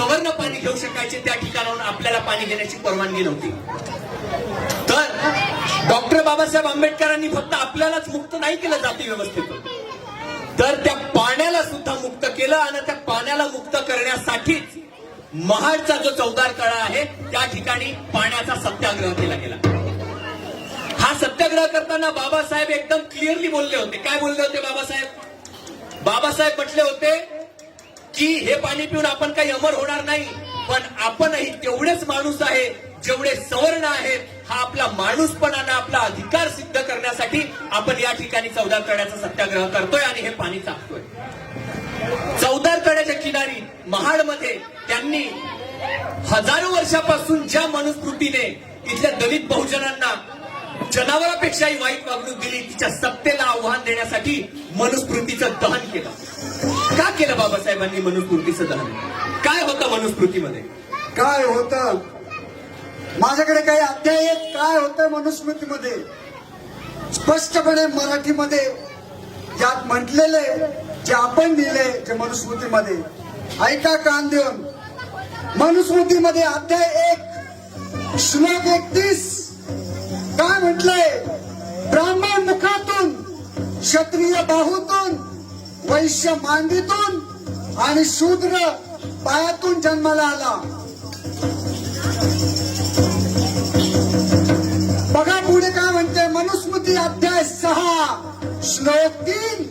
सवर्ण पाणी घेऊ शकायचे त्या ठिकाणाहून आपल्याला पाणी घेण्याची परवानगी नव्हती. तर डॉक्टर बाबासाहेब आंबेडकरांनी फक्त आपल्यालाच मुक्त नाही केलं जाती व्यवस्थेतून तर त्या पाण्याला सुद्धा मुक्त केलं आणि त्या पाण्याला मुक्त करण्यासाठीच महाडचा जो चौदार तळा आहे त्या ठिकाणी पाण्याचा सत्याग्रह केला गेला. हा सत्याग्रह करताना बाबासाहेब एकदम क्लिअरली बोलले होते. काय बोलले होते बाबासाहेब? बाबासाहेब म्हटले होते की हे पाणी पिऊन आपण काही अमर होणार नाही. पण आपणही तेवढेच माणूस आहे जेवढे सवर्ण आहेत हा आपला माणूसपणानं आपला अधिकार सिद्ध करण्यासाठी आपण या ठिकाणी चौदार तळ्याचा सत्याग्रह करतोय आणि हे पाणी चाकतोय चौदार तळ्याच्या किनारी महाडमध्ये त्यांनी हजारो वर्षापासून ज्या मनुस्मृतीने इथल्या दलित बहुजनांना जनावरापेक्षाही वाईट वागणूक दिली तिच्या सत्तेला आव्हान देण्यासाठी मनुस्मृतीचं दहन केलं. का केलं बाबासाहेबांनी मनुस्मृतीचं दहन? काय होतं मनुस्मृतीमध्ये? काय होतं? माझ्याकडे काही अध्याय आहेत. काय होतं मनुस्मृतीमध्ये? स्पष्टपणे मराठीमध्ये ज्यात म्हटलेले जे आपण लिहिले जे मनुस्मृतीमध्ये. ऐका कान देऊन मनुस्मृतीमध्ये अध्याय एक श्लोक एकतीस. काय म्हटलंय? ब्राह्मण मुखातून क्षत्रिय बाहूतून वैश्य मांडीतून आणि शूद्र पायातून जन्माला आला. बघा पुढे काय म्हणते मनुस्मृती अध्याय सहा श्लोक तीन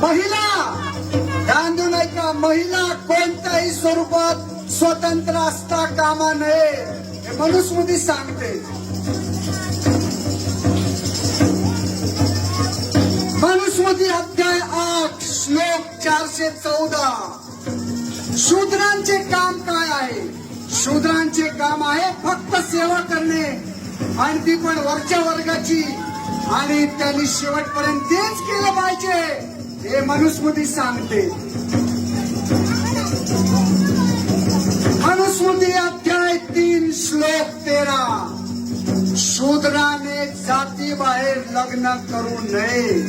महिला ध्यान देऊन का महिला कोणत्याही स्वरूपात स्वतंत्र असता कामा नये हे मनुस्मृती सांगते. चारशे चौदा. शूद्रांचे काम काय आहे? शूद्रांचे काम आहे फक्त सेवा करणे. आणि ती पण वरच्या वर्गाची. आणि त्यांनी शेवटपर्यंत तेच केलं पाहिजे. हे मनुस्मृती सांगते. मनुस्मृती अध्याय तीन श्लोक तेरा. शूद्राने जातीबाहेर लग्न करू नये.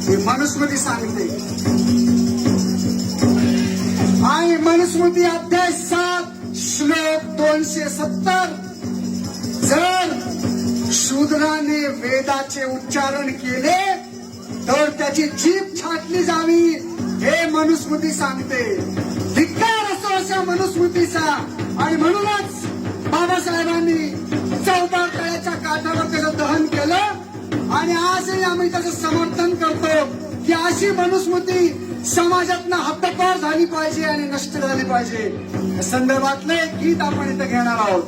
हे मनुस्मृती सांगते. आणि मनुस्मृती अध्याय सात श्लोक दोनशे सत्तर. जर शूद्राने वेदाचे उच्चारण केले तर त्याची जीभ छाटली जावी हे मनुस्मृती सांगते. धिक्कार असो अशा मनुस्मृतीचा. आणि म्हणूनच बाबासाहेबांनी चौदा तळ्याच्या काठावर त्याचं दहन केलं. आणि आजही आम्ही त्याचं समर्थन करतो की अशी मनुस्मृती समाजातनं हद्दपार झाली पाहिजे आणि नष्ट झाली पाहिजे. या संदर्भातलं एक गीत आपण इथं घेणार आहोत.